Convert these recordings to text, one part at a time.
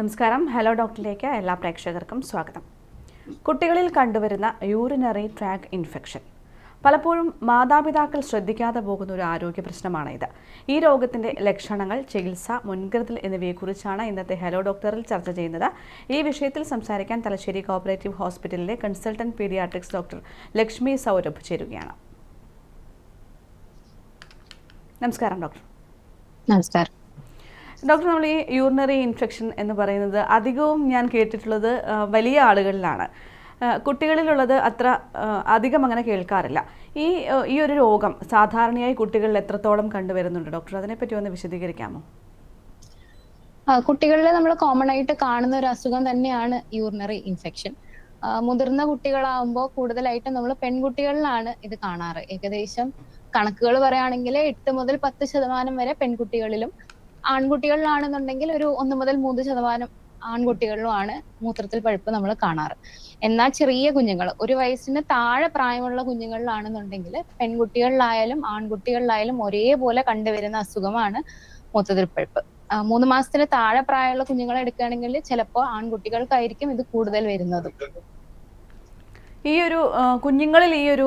നമസ്കാരം. ഹലോ ഡോക്ടറിലേക്ക് എല്ലാ പ്രേക്ഷകർക്കും സ്വാഗതം. കുട്ടികളിൽ കണ്ടുവരുന്ന യൂറിനറി ട്രാക്ക് ഇൻഫെക്ഷൻ പലപ്പോഴും മാതാപിതാക്കൾ ശ്രദ്ധിക്കാതെ പോകുന്ന ഒരു ആരോഗ്യ പ്രശ്നമാണ് ഇത് ഈ രോഗത്തിന്റെ ലക്ഷണങ്ങൾ ചികിത്സ മുൻകരുതൽ എന്നിവയെക്കുറിച്ചാണ് ഇന്നത്തെ ഹലോ ഡോക്ടറിൽ ചർച്ച ചെയ്യുന്നത്. ഈ വിഷയത്തിൽ സംസാരിക്കാൻ തലശ്ശേരി കോപ്പറേറ്റീവ് ഹോസ്പിറ്റലിലെ consultant paediatrics doctor Lakshmi Saurabh ചേരുകയാണ്. നമസ്കാരം ഡോക്ടർ. നമസ്കാരം. ഡോക്ടർ നമ്മൾ ഈ യൂറിനറി ഇൻഫെക്ഷൻ എന്ന് പറയുന്നത് അധികവും ഞാൻ കേട്ടിട്ടുള്ളത് വലിയ ആളുകളിലാണ്. കുട്ടികളിലുള്ളത് അത്ര അധികം അങ്ങനെ കേൾക്കാറില്ല. ഈ ഈ ഒരു രോഗം സാധാരണയായി കുട്ടികളിൽ എത്രത്തോളം കണ്ടുവരുന്നുണ്ട്? ഡോക്ടർ അതിനെപ്പറ്റി ഒന്ന് വിശദീകരിക്കാമോ? കുട്ടികളിൽ നമ്മൾ കോമൺ ആയിട്ട് കാണുന്ന ഒരു അസുഖം തന്നെയാണ് യൂറിനറി ഇൻഫെക്ഷൻ മുതിർന്ന കുട്ടികളാവുമ്പോൾ കൂടുതലായിട്ടും നമ്മൾ പെൺകുട്ടികളിലാണ് ഇത് കാണാറ്. ഏകദേശം കണക്കുകൾ പറയുകയാണെങ്കിൽ എട്ട് മുതൽ പത്ത് ശതമാനം വരെ പെൺകുട്ടികളിലും ആൺകുട്ടികളിലാണെന്നുണ്ടെങ്കിൽ ഒരു ഒന്ന് മുതൽ മൂന്ന് ശതമാനം ആൺകുട്ടികളിലുമാണ് മൂത്രത്തിൽ പഴുപ്പ് നമ്മൾ കാണാറ്. എന്നാൽ ചെറിയ കുഞ്ഞുങ്ങൾ ഒരു വയസ്സിന് താഴെ പ്രായമുള്ള കുഞ്ഞുങ്ങളിലാണെന്നുണ്ടെങ്കിൽ പെൺകുട്ടികളിലായാലും ആൺകുട്ടികളിലായാലും ഒരേപോലെ കണ്ടുവരുന്ന അസുഖമാണ് മൂത്രത്തിൽ പഴുപ്പ്. മൂന്ന് മാസത്തിന് താഴെ പ്രായമുള്ള കുഞ്ഞുങ്ങളെ എടുക്കുകയാണെങ്കിൽ ചിലപ്പോൾ ആൺകുട്ടികൾക്കായിരിക്കും ഇത് കൂടുതൽ വരുന്നതും. ഈ ഒരു കുഞ്ഞുങ്ങളിൽ ഈ ഒരു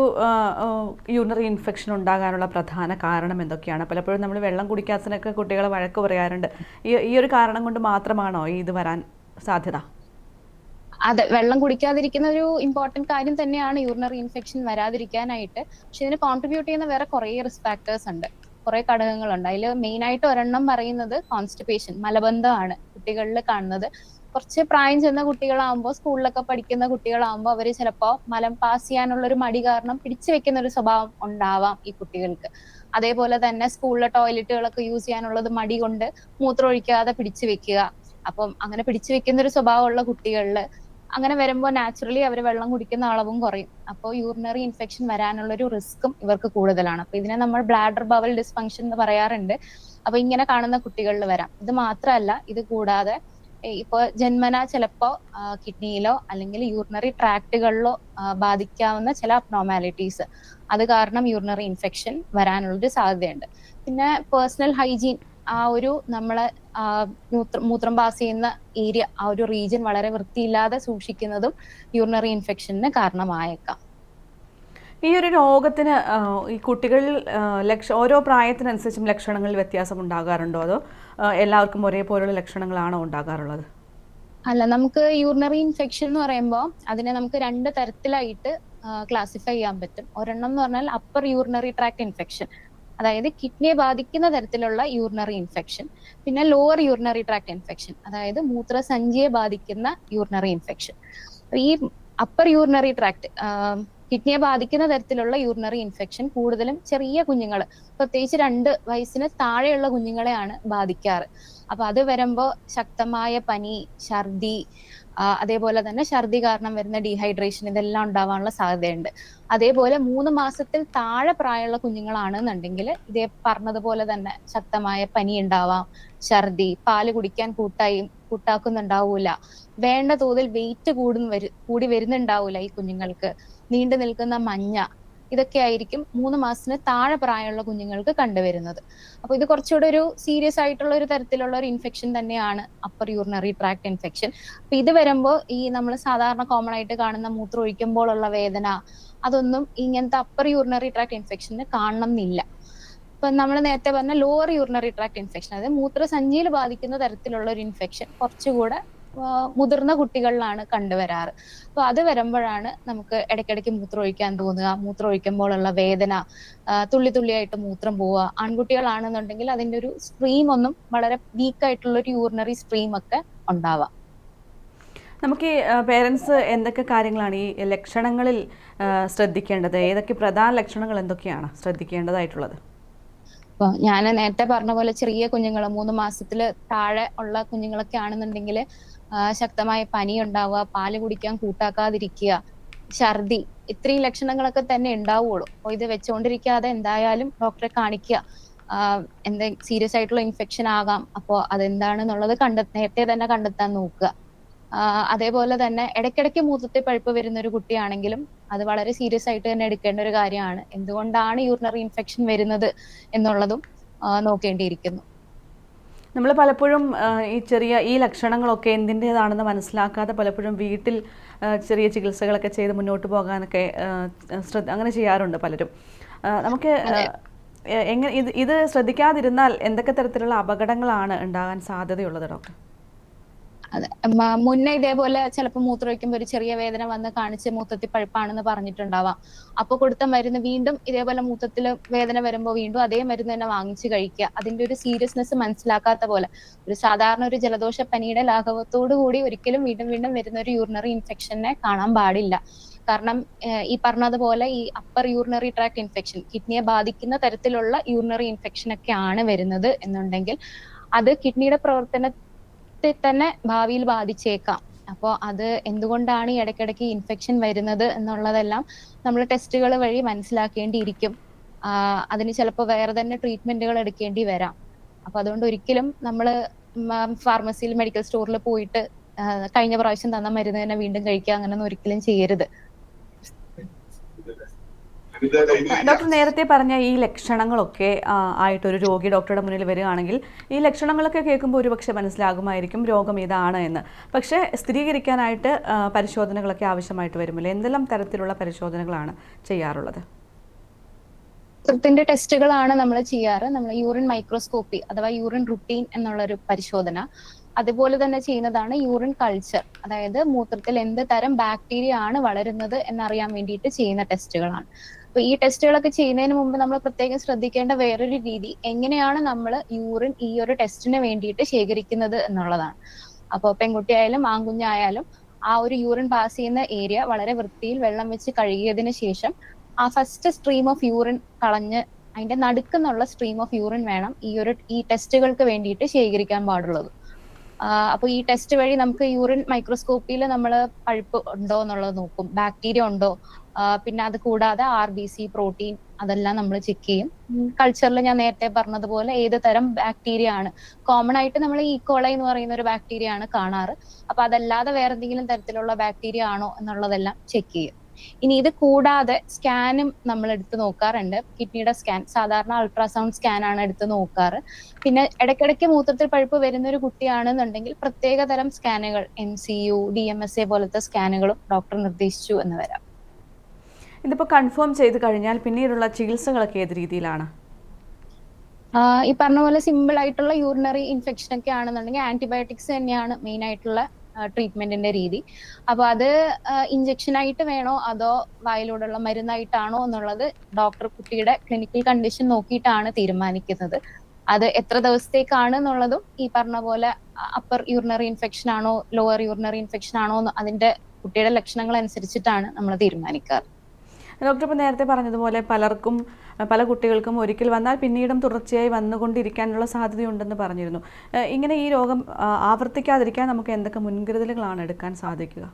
യൂറിനറി ഇൻഫെക്ഷൻ ഉണ്ടാകാനുള്ള പ്രധാന കാരണം എന്തൊക്കെയാണ്? പലപ്പോഴും നമ്മൾ വെള്ളം കുടിക്കാത്തതിനൊക്കെ കുട്ടികളെ വഴക്ക് പറയാറുണ്ട്. ഈ ഈ ഒരു കാരണം കൊണ്ട് മാത്രമാണോ ഇത് വരാൻ സാധ്യത? അതെ വെള്ളം കുടിക്കാതിരിക്കുന്ന ഒരു ഇമ്പോർട്ടന്റ് കാര്യം തന്നെയാണ് യൂറിനറി ഇൻഫെക്ഷൻ വരാതിരിക്കാനായിട്ട്. പക്ഷെ ഇതിന് കോൺട്രിബ്യൂട്ട് ചെയ്യുന്ന വേറെ കുറേ റിസ്ക് ഫാക്ടേഴ്സ് ഉണ്ട്. കുറെ ഘടകങ്ങളുണ്ട്. അതിൽ മെയിൻ ആയിട്ട് ഒരെണ്ണം പറയുന്നത് കോൺസ്റ്റിപ്പേഷൻ മലബന്ധമാണ് കുട്ടികളിൽ കാണുന്നത്. കുറച്ച് പ്രായം ചെന്ന കുട്ടികളാകുമ്പോൾ സ്കൂളിലൊക്കെ പഠിക്കുന്ന കുട്ടികളാകുമ്പോൾ അവർ ചിലപ്പോൾ മലം പാസ് ചെയ്യാനുള്ള ഒരു മടി കാരണം പിടിച്ചു വെക്കുന്ന ഒരു സ്വഭാവം ഉണ്ടാവാം ഈ കുട്ടികൾക്ക്. അതേപോലെ തന്നെ സ്കൂളിലെ ടോയ്ലറ്റുകളൊക്കെ യൂസ് ചെയ്യാനുള്ളത് മടി കൊണ്ട് മൂത്രം ഒഴിക്കാതെ പിടിച്ചു വെക്കുക. അപ്പം അങ്ങനെ പിടിച്ചു വെക്കുന്ന ഒരു സ്വഭാവമുള്ള കുട്ടികളിൽ അങ്ങനെ വരുമ്പോൾ നാച്ചുറലി അവർ വെള്ളം കുടിക്കുന്ന അളവും കുറയും. അപ്പോൾ യൂറിനറി ഇൻഫെക്ഷൻ വരാനുള്ള ഒരു റിസ്ക്കും ഇവർക്ക് കൂടുതലാണ്. അപ്പൊ ഇതിനെ നമ്മൾ ബ്ലാഡർ ബവൽ ഡിസ്ഫങ്ഷൻ എന്ന് പറയാറുണ്ട്. അപ്പൊ ഇങ്ങനെ കാണുന്ന കുട്ടികളിൽ വരാം. ഇത് മാത്രമല്ല ഇത് കൂടാതെ ഇപ്പൊ ജന്മന ചിലപ്പോ കിഡ്നിയിലോ അല്ലെങ്കിൽ യൂറിനറി ട്രാക്റ്റുകളിലോ ബാധിക്കാവുന്ന ചില അബ്നോമാലിറ്റീസ് അത് കാരണം യൂറിനറി ഇൻഫെക്ഷൻ വരാനുള്ളൊരു സാധ്യതയുണ്ട്. പിന്നെ പേഴ്സണൽ ഹൈജീൻ ആ ഒരു നമ്മളെ മൂത്രം പാസ് ചെയ്യുന്ന ഏരിയ ആ ഒരു റീജിയൻ വളരെ വൃത്തിയില്ലാതെ സൂക്ഷിക്കുന്നതും യൂറിനറി ഇൻഫെക്ഷന് കാരണമായേക്കാം. ഈ ഒരു രോഗത്തിന് ഈ കുട്ടികളിൽ ലക്ഷ ഓരോ പ്രായത്തിനനുസരിച്ചും ലക്ഷണങ്ങളിൽ വ്യത്യാസം ഉണ്ടാകാറുണ്ടോ? അതോ എല്ലാവർക്കും ഒരേപോലെയുള്ള ലക്ഷണങ്ങളാണോ ഉണ്ടാകാറുള്ളത്? അല്ല നമുക്ക് യൂറിനറി ഇൻഫെക്ഷൻ എന്ന് പറയുമ്പോൾ അതിനെ നമുക്ക് രണ്ട് തരത്തിലായിട്ട് ക്ലാസിഫൈ ചെയ്യാൻ പറ്റും. ഒരെണ്ണം എന്ന് പറഞ്ഞാൽ അപ്പർ യൂറിനറി ട്രാക്ട് ഇൻഫെക്ഷൻ അതായത് കിഡ്നിയെ ബാധിക്കുന്ന തരത്തിലുള്ള യൂറിനറി ഇൻഫെക്ഷൻ പിന്നെ ലോവർ യൂറിനറി ട്രാക്ട് ഇൻഫെക്ഷൻ അതായത് മൂത്രസഞ്ചിയെ ബാധിക്കുന്ന യൂറിനറി ഇൻഫെക്ഷൻ ഈ അപ്പർ യൂറിനറി ട്രാക്ട് കിഡ്നിയെ ബാധിക്കുന്ന തരത്തിലുള്ള യൂറിനറി ഇൻഫെക്ഷൻ കൂടുതലും ചെറിയ കുഞ്ഞുങ്ങൾ പ്രത്യേകിച്ച് രണ്ട് വയസ്സിന് താഴെയുള്ള കുഞ്ഞുങ്ങളെയാണ് ബാധിക്കാറ്. അപ്പൊ അത് വരുമ്പോൾ ശക്തമായ പനി ഛർദി അതേപോലെ തന്നെ ഛർദി കാരണം വരുന്ന ഡീഹൈഡ്രേഷൻ ഇതെല്ലാം ഉണ്ടാവാനുള്ള സാധ്യതയുണ്ട്. അതേപോലെ മൂന്ന് മാസത്തിൽ താഴെ പ്രായമുള്ള കുഞ്ഞുങ്ങളാണെന്നുണ്ടെങ്കിൽ ഇതേ പറഞ്ഞതുപോലെ തന്നെ ശക്തമായ പനി ഉണ്ടാവാം ഛർദി പാൽ കുടിക്കാൻ കൂട്ടായി കൂട്ടാക്കുന്നുണ്ടാവൂല വേണ്ട തോതിൽ വെയിറ്റ് വരു കൂടി വരുന്നുണ്ടാവൂല ഈ കുഞ്ഞുങ്ങൾക്ക്. നീണ്ടു നിൽക്കുന്ന മഞ്ഞ ഇതൊക്കെ ആയിരിക്കും മൂന്ന് മാസത്തിന് താഴെ പ്രായമുള്ള കുഞ്ഞുങ്ങൾക്ക് കണ്ടുവരുന്നത്. അപ്പൊ ഇത് കുറച്ചുകൂടെ ഒരു സീരിയസ് ആയിട്ടുള്ള ഒരു തരത്തിലുള്ള ഒരു ഇൻഫെക്ഷൻ തന്നെയാണ് അപ്പർ യൂറിനറി ട്രാക്ട് ഇൻഫെക്ഷൻ അപ്പൊ ഇത് വരുമ്പോൾ ഈ നമ്മൾ സാധാരണ കോമൺ ആയിട്ട് കാണുന്ന മൂത്രം ഒഴിക്കുമ്പോഴുള്ള വേദന അതൊന്നും ഇങ്ങനത്തെ അപ്പർ യൂറിനറി ട്രാക്ട് ഇൻഫെക്ഷന് കാണണം എന്നില്ല ഇപ്പൊ നമ്മൾ നേരത്തെ പറഞ്ഞ ലോവർ യൂറിനറി ട്രാക്ട് ഇൻഫെക്ഷൻ അതായത് മൂത്രസഞ്ചിയിൽ ബാധിക്കുന്ന തരത്തിലുള്ള ഒരു ഇൻഫെക്ഷൻ കുറച്ചുകൂടെ മുതിർന്ന കുട്ടികളിലാണ് കണ്ടുവരാറ്. അപ്പൊ അത് വരുമ്പോഴാണ് നമുക്ക് ഇടയ്ക്കിടയ്ക്ക് മൂത്രം ഒഴിക്കാൻ തോന്നുക മൂത്രം ഒഴിക്കുമ്പോഴുള്ള വേദന തുള്ളി തുള്ളിയായിട്ട് മൂത്രം പോവുക. ആൺകുട്ടികളാണെന്നുണ്ടെങ്കിൽ അതിന്റെ ഒരു സ്ട്രീം ഒന്നും വളരെ വീക്ക് ആയിട്ടുള്ള ഒരു യൂറിനറി സ്ട്രീം ഒക്കെ ഉണ്ടാവാം. നമുക്ക് ഈ പേരൻസ് എന്തൊക്കെ കാര്യങ്ങളാണ് ഈ ലക്ഷണങ്ങളിൽ ശ്രദ്ധിക്കേണ്ടത്? ഏതൊക്കെ പ്രധാന ലക്ഷണങ്ങൾ എന്തൊക്കെയാണ് ശ്രദ്ധിക്കേണ്ടതായിട്ടുള്ളത്? അപ്പോൾ ഞാൻ നേരത്തെ പറഞ്ഞ പോലെ ചെറിയ കുഞ്ഞുങ്ങൾ മൂന്ന് മാസത്തിൽ താഴെ ഉള്ള കുഞ്ഞുങ്ങളൊക്കെ ആണെന്നുണ്ടെങ്കിൽ ശക്തമായ പനി ഉണ്ടാവുക പാൽ കുടിക്കാൻ കൂട്ടാക്കാതിരിക്കുക ഛർദി ഇത്രയും ലക്ഷണങ്ങളൊക്കെ തന്നെ ഉണ്ടാവുള്ളൂ. അപ്പൊ ഇത് വെച്ചുകൊണ്ടിരിക്കാതെ എന്തായാലും ഡോക്ടറെ കാണിക്കുക. എന്താ സീരിയസ് ആയിട്ടുള്ള ഇൻഫെക്ഷൻ ആകാം. അപ്പോൾ അതെന്താണെന്നുള്ളത് കണ്ട നേരത്തെ തന്നെ കണ്ടെത്താൻ നോക്കുക. അതേപോലെ തന്നെ ഇടയ്ക്കിടയ്ക്ക് മൂത്രത്തിൽ പഴുപ്പ് വരുന്ന ഒരു കുട്ടിയാണെങ്കിലും അത് വളരെ സീരിയസ് ആയിട്ട് തന്നെ എടുക്കേണ്ട ഒരു കാര്യമാണ്. എന്തുകൊണ്ടാണ് യൂറിനറി ഇൻഫെക്ഷൻ വരുന്നത് എന്നുള്ളതും നോക്കേണ്ടിയിരിക്കുന്നു. നമ്മൾ പലപ്പോഴും ഈ ചെറിയ ഈ ലക്ഷണങ്ങളൊക്കെ എന്തിന്റേതാണെന്ന് മനസ്സിലാക്കാതെ പലപ്പോഴും വീട്ടിൽ ചെറിയ ചികിത്സകളൊക്കെ ചെയ്ത് മുന്നോട്ട് പോകാനൊക്കെ ശ്രദ്ധ അങ്ങനെ ചെയ്യാറുണ്ട് പലരും. നമുക്ക് എങ്ങനെ ഇത് ഇത് ശ്രദ്ധിക്കാതിരുന്നാൽ എന്തൊക്കെ തരത്തിലുള്ള അപകടങ്ങളാണ് ഉണ്ടാകാൻ സാധ്യതയുള്ളത് ഡോക്ടർ? മുന്നേ ഇതേപോലെ ചിലപ്പോൾ മൂത്രം ഒഴിക്കുമ്പോൾ ഒരു ചെറിയ വേദന വന്ന് കാണിച്ച് മൂത്രത്തിൽ പഴുപ്പാണെന്ന് പറഞ്ഞിട്ടുണ്ടാവാം. അപ്പൊ കൊടുത്ത മരുന്ന് വീണ്ടും ഇതേപോലെ മൂത്രത്തിൽ വേദന വരുമ്പോൾ വീണ്ടും അതേ മരുന്ന് തന്നെ വാങ്ങിച്ച് കഴിക്കുക. അതിന്റെ ഒരു സീരിയസ്നെസ് മനസ്സിലാക്കാത്ത പോലെ. ഒരു സാധാരണ ഒരു ജലദോഷ പനിയുടെ ലാഘവത്തോടു കൂടി ഒരിക്കലും വീണ്ടും വീണ്ടും വരുന്ന ഒരു യൂറിനറി ഇൻഫെക്ഷനെ കാണാൻ പാടില്ല. കാരണം ഈ പറഞ്ഞതുപോലെ ഈ അപ്പർ യൂറിനറി ട്രാക്ട് ഇൻഫെക്ഷൻ കിഡ്നിയെ ബാധിക്കുന്ന തരത്തിലുള്ള യൂറിനറി ഇൻഫെക്ഷൻ ഒക്കെ ആണ് വരുന്നത് എന്നുണ്ടെങ്കിൽ അത് കിഡ്നിയുടെ പ്രവർത്തനത്തെ തന്നെ ഭാവിയിൽ ബാധിച്ചേക്കാം. അപ്പോൾ അത് എന്തുകൊണ്ടാണ് ഈ ഇടയ്ക്കിടയ്ക്ക് ഇൻഫെക്ഷൻ വരുന്നത് എന്നുള്ളതെല്ലാം നമ്മൾ ടെസ്റ്റുകൾ വഴി മനസ്സിലാക്കേണ്ടിയിരിക്കും. അതിന് ചിലപ്പോൾ വേറെ തന്നെ ട്രീറ്റ്മെന്റുകൾ എടുക്കേണ്ടി വരാം. അപ്പൊ അതുകൊണ്ട് ഒരിക്കലും നമ്മൾ ഫാർമസിയിൽ മെഡിക്കൽ സ്റ്റോറിൽ പോയിട്ട് കഴിഞ്ഞ പ്രാവശ്യം തന്ന മരുന്ന് തന്നെ വീണ്ടും കഴിക്കുക അങ്ങനെയൊന്നും ഒരിക്കലും ചെയ്യരുത്. ഡോക്ടർ നേരത്തെ പറഞ്ഞ ഈ ലക്ഷണങ്ങളൊക്കെ ആയിട്ട് ഒരു രോഗി ഡോക്ടറുടെ മുന്നിൽ വരികയാണെങ്കിൽ ഈ ലക്ഷണങ്ങളൊക്കെ കേൾക്കുമ്പോൾ ഒരുപക്ഷെ മനസ്സിലാകുമായിരിക്കും രോഗം ഇതാണ് എന്ന്. പക്ഷേ സ്ഥിരീകരിക്കാനായിട്ട് പരിശോധനകളൊക്കെ ആവശ്യമായിട്ട് വരുമല്ലോ എന്തെല്ലാം തരത്തിലുള്ള പരിശോധനകളാണ് ചെയ്യാറുള്ളത്? മൂത്രത്തിന്റെ ടെസ്റ്റുകളാണ് നമ്മൾ ചെയ്യാറ്. നമ്മൾ യൂറിൻ മൈക്രോസ്കോപ്പി അഥവാ യൂറിൻ റുട്ടീൻ എന്നുള്ള ഒരു പരിശോധന. അതുപോലെ തന്നെ ചെയ്യുന്നതാണ് യൂറിൻ കൾച്ചർ. അതായത് മൂത്രത്തിൽ എന്ത് തരം ബാക്ടീരിയ ആണ് വളരുന്നത് എന്നറിയാൻ വേണ്ടിയിട്ട് ചെയ്യുന്ന ടെസ്റ്റുകളാണ്. ഈ ടെസ്റ്റുകളൊക്കെ ചെയ്യുന്നതിന് മുമ്പ് നമ്മൾ പ്രത്യേകം ശ്രദ്ധിക്കേണ്ട വേറൊരു രീതി എങ്ങനെയാണ് നമ്മൾ യൂറിൻ ഈ ഒരു ടെസ്റ്റിന് വേണ്ടിയിട്ട് ശേഖരിക്കുന്നത് എന്നുള്ളതാണ്. അപ്പോൾ പെൺകുട്ടിയായാലും ആൺകുഞ്ഞായാലും ആ ഒരു യൂറിൻ പാസ് ചെയ്യുന്ന ഏരിയ വളരെ വൃത്തിയിൽ വെള്ളം വെച്ച് കഴുകിയതിന് ശേഷം ആ ഫസ്റ്റ് സ്ട്രീം ഓഫ് യൂറിൻ കളഞ്ഞ് അതിന്റെ നടുക്കുന്നുള്ള സ്ട്രീം ഓഫ് യൂറിൻ വേണം ഈ ഒരു ഈ ടെസ്റ്റുകൾക്ക് വേണ്ടിയിട്ട് ശേഖരിക്കാൻ പാടുള്ളത്. അപ്പോൾ ഈ ടെസ്റ്റ് വഴി നമുക്ക് യൂറിൻ മൈക്രോസ്കോപ്പിയിൽ നമ്മൾ പഴുപ്പ് ഉണ്ടോ എന്നുള്ളത് നോക്കും ബാക്ടീരിയ ഉണ്ടോ പിന്നെ അത് കൂടാതെ ആർ ബി സി പ്രോട്ടീൻ അതെല്ലാം നമ്മൾ ചെക്ക് ചെയ്യും. കൾച്ചറിൽ ഞാൻ നേരത്തെ പറഞ്ഞതുപോലെ ഏത് തരം ബാക്ടീരിയ ആണ്. കോമൺ ആയിട്ട് നമ്മൾ ഈക്കോള എന്ന് പറയുന്ന ഒരു ബാക്ടീരിയ ആണ് കാണാറ്. അപ്പൊ അതല്ലാതെ വേറെ എന്തെങ്കിലും തരത്തിലുള്ള ബാക്ടീരിയ ആണോ എന്നുള്ളതെല്ലാം ചെക്ക് ചെയ്യും. ഇനി ഇത് കൂടാതെ സ്കാനും നമ്മൾ എടുത്ത് നോക്കാറുണ്ട്. കിഡ്നിയുടെ സ്കാൻ സാധാരണ അൾട്രാസൗണ്ട് സ്കാൻ ആണ് എടുത്ത് നോക്കാറ്. പിന്നെ ഇടയ്ക്കിടയ്ക്ക് മൂത്രത്തിൽ പഴുപ്പ് വരുന്ന ഒരു കുട്ടിയാണെന്നുണ്ടെങ്കിൽ പ്രത്യേക തരം സ്കാനുകൾ M C U D M S A പോലത്തെ സ്കാനുകളും ഡോക്ടർ നിർദ്ദേശിച്ചു എന്ന് വരാം. ഇതിപ്പോൾ കൺഫേം ചെയ്ത് കഴിഞ്ഞാൽ പിന്നീടുള്ള ചികിത്സകളൊക്കെ ഏത് രീതിയിലാണ്? ഈ പറഞ്ഞ പോലെ സിമ്പിൾ ആയിട്ടുള്ള യൂറിനറി ഇൻഫെക്ഷൻ ഒക്കെ ആണെന്നുണ്ടെങ്കിൽ ആന്റിബയോട്ടിക്സ് തന്നെയാണ് മെയിൻ ആയിട്ടുള്ള ട്രീറ്റ്മെന്റിന്റെ രീതി. അപ്പൊ അത് ഇഞ്ചക്ഷൻ ആയിട്ട് വേണോ അതോ വായിലൂടെയുള്ള മരുന്നായിട്ടാണോ എന്നുള്ളത് ഡോക്ടർ കുട്ടിയുടെ ക്ലിനിക്കൽ കണ്ടീഷൻ നോക്കിയിട്ടാണ് തീരുമാനിക്കുന്നത്. അത് എത്ര ദിവസത്തേക്കാണ് എന്നുള്ളതും ഈ പറഞ്ഞ പോലെ അപ്പർ യൂറിനറി ഇൻഫെക്ഷൻ ആണോ ലോവർ യൂറിനറി ഇൻഫെക്ഷൻ ആണോ അതിന്റെ കുട്ടിയുടെ ലക്ഷണങ്ങൾ അനുസരിച്ചിട്ടാണ് നമ്മൾ തീരുമാനിക്കാറ്. ഡോക്ടർ ഇപ്പോൾ നേരത്തെ പറഞ്ഞതുപോലെ പലർക്കും പല കുട്ടികൾക്കും ഒരിക്കൽ വന്നാൽ പിന്നീടും തുടർച്ചയായി വന്നുകൊണ്ടിരിക്കാനുള്ള സാധ്യതയുണ്ടെന്ന് പറഞ്ഞിരുന്നു. ഇങ്ങനെ ഈ രോഗം ആവർത്തിക്കാതിരിക്കാൻ നമുക്ക് എന്തൊക്കെ മുൻകരുതലുകളാണ് എടുക്കാൻ സാധിക്കുക?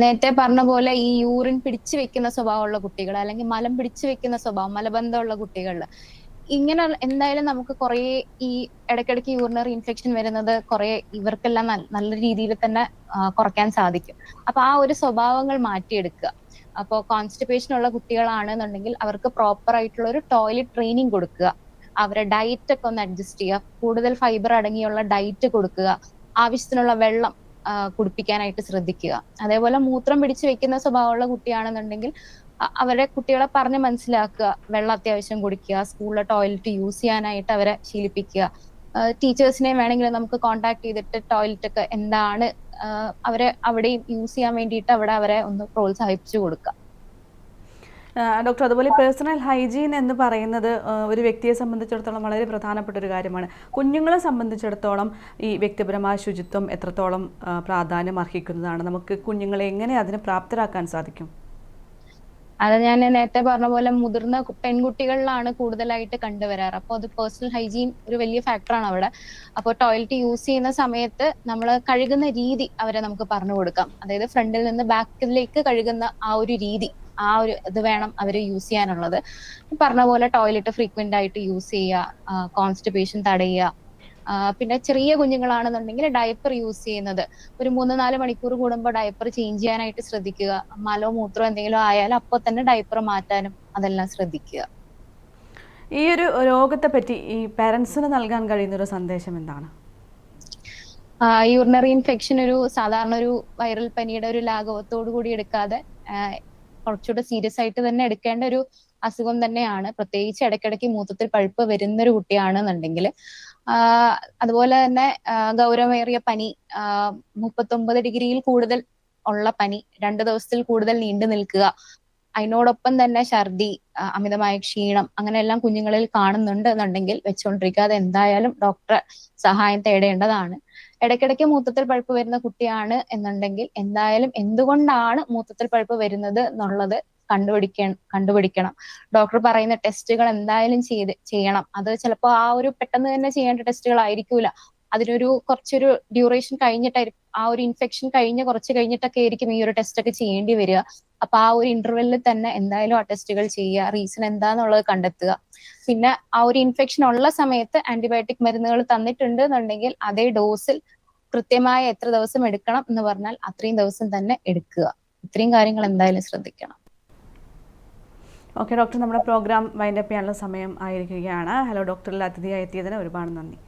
നേരത്തെ പറഞ്ഞ പോലെ ഈ യൂറിൻ പിടിച്ചു വെക്കുന്ന സ്വഭാവമുള്ള കുട്ടികൾ അല്ലെങ്കിൽ മലം പിടിച്ചു വെക്കുന്ന സ്വഭാവം മലബന്ധമുള്ള കുട്ടികൾ. ഇങ്ങനെ എന്തായാലും നമുക്ക് കുറേ ഈ ഇടയ്ക്കിടയ്ക്ക് യൂറിനറി ഇൻഫെക്ഷൻ വരുന്നത് കുറേ ഇവർക്കെല്ലാം നല്ല- രീതിയിൽ തന്നെ കുറയ്ക്കാൻ സാധിക്കും. അപ്പൊ ആ ഒരു സ്വഭാവങ്ങൾ മാറ്റിയെടുക്കുക. അപ്പോൾ കോൺസ്റ്റിപ്പേഷൻ ഉള്ള കുട്ടികളാണെന്നുണ്ടെങ്കിൽ അവർക്ക് പ്രോപ്പർ ആയിട്ടുള്ള ഒരു ടോയ്ലറ്റ് ട്രെയിനിങ് കൊടുക്കുക. അവരെ ഡയറ്റ് ഒക്കെ ഒന്ന് അഡ്ജസ്റ്റ് ചെയ്യുക. കൂടുതൽ ഫൈബർ അടങ്ങിയുള്ള ഡയറ്റ് കൊടുക്കുക. ആവശ്യത്തിനുള്ള വെള്ളം കുടിപ്പിക്കാനായിട്ട് ശ്രദ്ധിക്കുക. അതേപോലെ മൂത്രം പിടിച്ചു വെക്കുന്ന സ്വഭാവമുള്ള കുട്ടിയാണെന്നുണ്ടെങ്കിൽ അവരെ കുട്ടികളെ പറഞ്ഞ് മനസ്സിലാക്കുക. വെള്ളം അത്യാവശ്യം കുടിക്കുക. സ്കൂളിലെ ടോയ്ലറ്റ് യൂസ് ചെയ്യാനായിട്ട് അവരെ ശീലിപ്പിക്കുക. ടീച്ചേഴ്സിനെ വേണമെങ്കിൽ നമുക്ക് കോണ്ടാക്ട് ചെയ്തിട്ട് ടോയ്ലറ്റ് ഒക്കെ എന്താണ് അവരെ അവിടെയും യൂസ് ചെയ്യാൻ വേണ്ടിയിട്ട് അവിടെ അവരെ ഒന്ന് പ്രോത്സാഹിപ്പിച്ചു കൊടുക്കുക. ഡോക്ടർ അതുപോലെ പേഴ്സണൽ ഹൈജീൻ എന്ന് പറയുന്നത് ഒരു വ്യക്തിയെ സംബന്ധിച്ചിടത്തോളം വളരെ പ്രധാനപ്പെട്ട ഒരു കാര്യമാണ്. കുഞ്ഞുങ്ങളെ സംബന്ധിച്ചിടത്തോളം ഈ വ്യക്തിപരമായ ശുചിത്വം എത്രത്തോളം പ്രാധാന്യം അർഹിക്കുന്നതാണ്? നമുക്ക് കുഞ്ഞുങ്ങളെ എങ്ങനെ അതിന് പ്രാപ്തരാക്കാൻ സാധിക്കും? അത് ഞാൻ നേരത്തെ പറഞ്ഞ പോലെ മുതിർന്ന പെൺകുട്ടികളിലാണ് കൂടുതലായിട്ട് കണ്ടുവരാറ്. അപ്പോൾ അത് പേഴ്സണൽ ഹൈജീൻ ഒരു വലിയ ഫാക്ടറാണ് അവിടെ. അപ്പോൾ ടോയ്ലറ്റ് യൂസ് ചെയ്യുന്ന സമയത്ത് നമ്മൾ കഴുകുന്ന രീതി അവരെ നമുക്ക് പറഞ്ഞു കൊടുക്കാം. അതായത് ഫ്രണ്ടിൽ നിന്ന് ബാക്കിലേക്ക് കഴുകുന്ന ആ ഒരു രീതി ആ ഒരു ഇത് വേണം അവർ യൂസ് ചെയ്യാനുള്ളത്. പറഞ്ഞ പോലെ ടോയ്ലറ്റ് ഫ്രീക്വന്റ് ആയിട്ട് യൂസ് ചെയ്യുക കോൺസ്റ്റിപ്പേഷൻ തടയുക പിന്നെ ചെറിയ കുഞ്ഞുങ്ങളാണെന്നുണ്ടെങ്കിൽ ഡയപ്പർ യൂസ് ചെയ്യുന്നത്. ഒരു മൂന്ന് നാല് മണിക്കൂർ കൂടുമ്പോൾ ഡയപ്പർ ചേഞ്ച് ചെയ്യാനായിട്ട് ശ്രദ്ധിക്കുക. മലോ മൂത്രോ എന്തെങ്കിലും ആയാൽ അപ്പോൾ തന്നെ ഡയപ്പർ മാറ്റാനും അതെല്ലാം ശ്രദ്ധിക്കുക. ഈ ഒരു രോഗത്തെ പറ്റി ഈ പാരൻസിന് നൽകാൻ കഴിയുന്ന ഒരു സന്ദേശം എന്താണ്? യൂറിനറി ഇൻഫെക്ഷൻ ഒരു സാധാരണ ഒരു വൈറൽ പനിയുടെ ഒരു ലാഘവത്തോടു കൂടി എടുക്കാതെ കുറച്ചുകൂടെ സീരിയസ് ആയിട്ട് തന്നെ എടുക്കേണ്ട ഒരു അസുഖം തന്നെയാണ്. പ്രത്യേകിച്ച് ഇടയ്ക്കിടയ്ക്ക് മൂത്രത്തിൽ പഴുപ്പ് വരുന്ന ഒരു കുട്ടിയാണെന്നുണ്ടെങ്കിൽ അതുപോലെ തന്നെ ഗൗരവമേറിയ പനി മുപ്പത്തൊമ്പത് ഡിഗ്രിയിൽ കൂടുതൽ ഉള്ള പനി രണ്ട് ദിവസത്തിൽ കൂടുതൽ നീണ്ടു നിൽക്കുക. അതിനോടൊപ്പം തന്നെ ഛർദി അമിതമായ ക്ഷീണം അങ്ങനെയെല്ലാം കുഞ്ഞുങ്ങളിൽ കാണുന്നുണ്ട് എന്നുണ്ടെങ്കിൽ വെച്ചുകൊണ്ടിരിക്കാതെ എന്തായാലും ഡോക്ടറെ സഹായം തേടേണ്ടതാണ്. ഇടയ്ക്കിടയ്ക്ക് മൂത്രത്തിൽ പഴുപ്പ് വരുന്ന കുട്ടിയാണ് എന്നുണ്ടെങ്കിൽ എന്തായാലും എന്തുകൊണ്ടാണ് മൂത്രത്തിൽ പഴുപ്പ് വരുന്നത് എന്നുള്ളത് കണ്ടുപിടിക്ക കണ്ടുപിടിക്കണം. ഡോക്ടർ പറയുന്ന ടെസ്റ്റുകൾ എന്തായാലും ചെയ്ത് ചെയ്യണം. അത് ചിലപ്പോൾ ആ ഒരു പെട്ടെന്ന് തന്നെ ചെയ്യേണ്ട ടെസ്റ്റുകൾ ആയിരിക്കൂല അതിനൊരു കുറച്ചൊരു ഡ്യൂറേഷൻ കഴിഞ്ഞിട്ടായിരിക്കും ആ ഒരു ഇൻഫെക്ഷൻ കഴിഞ്ഞ് കുറച്ച് കഴിഞ്ഞിട്ടൊക്കെ ആയിരിക്കും ഈ ഒരു ടെസ്റ്റ് ഒക്കെ ചെയ്യേണ്ടി വരിക. അപ്പൊ ആ ഒരു ഇന്റർവെല്ലിൽ തന്നെ എന്തായാലും ആ ടെസ്റ്റുകൾ ചെയ്യുക. റീസൺ എന്താന്നുള്ളത് കണ്ടെത്തുക. പിന്നെ ആ ഒരു ഇൻഫെക്ഷൻ ഉള്ള സമയത്ത് ആന്റിബയോട്ടിക് മരുന്നുകൾ തന്നിട്ടുണ്ട് എന്നുണ്ടെങ്കിൽ അതേ ഡോസിൽ കൃത്യമായ എത്ര ദിവസം എടുക്കണം എന്ന് പറഞ്ഞാൽ അത്രയും ദിവസം തന്നെ എടുക്കുക. ഇത്രയും കാര്യങ്ങൾ എന്തായാലും ശ്രദ്ധിക്കണം. ഓക്കെ ഡോക്ടർ നമ്മുടെ പ്രോഗ്രാം വൈൻഡപ്പ് ചെയ്യാനുള്ള സമയം ആയിരിക്കുകയാണ്. ഹലോ ഡോക്ടറിൽ അതിഥിയായി എത്തിയതിന് ഒരുപാട് നന്ദി.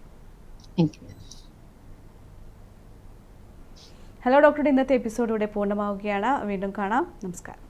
ഹലോ ഡോക്ടറുടെ ഇന്നത്തെ എപ്പിസോഡ് ഇവിടെ പൂർണമാവുകയാണ്. വീണ്ടും കാണാം. നമസ്കാരം.